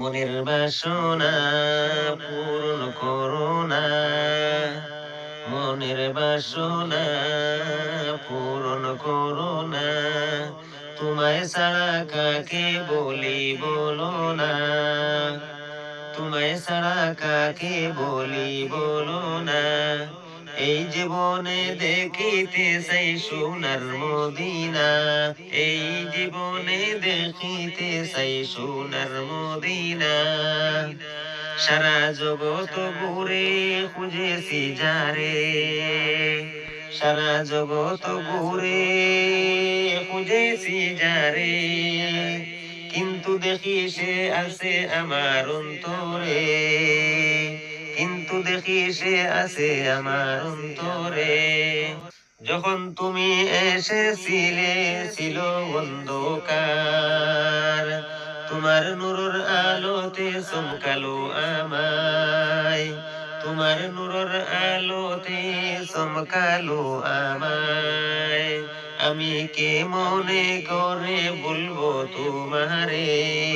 মনের বাসনা পূরণ করোনা মনের বাসনা পূরণ করোনা তোমায় ছাড়া কাকে বলি বলো না। তোমায় ছাড়া কাকে বলি বলো এই জীবনে দেখিতে চাই সোনার মদিনা। এই জীবনে দেখিতে চাই সোনার মদিনা। সারা জগৎ ঘুরে খুঁজেছি যারে। সারা জগৎ ঘুরে খুঁজেছি যারে। কিন্তু দেখি সে আছে আমার অন্তরে। কিন্তু দেখি সে আছে আমার অন্তরে? যখন তুমি এসেছিলে, ছিল অন্ধকার। তোমার নুরুর আলোতে চমকালো আমায়। তোমার নুরুর আলোতে চমকালো আমায়। আমি কে মনে করে বলব তোমারে?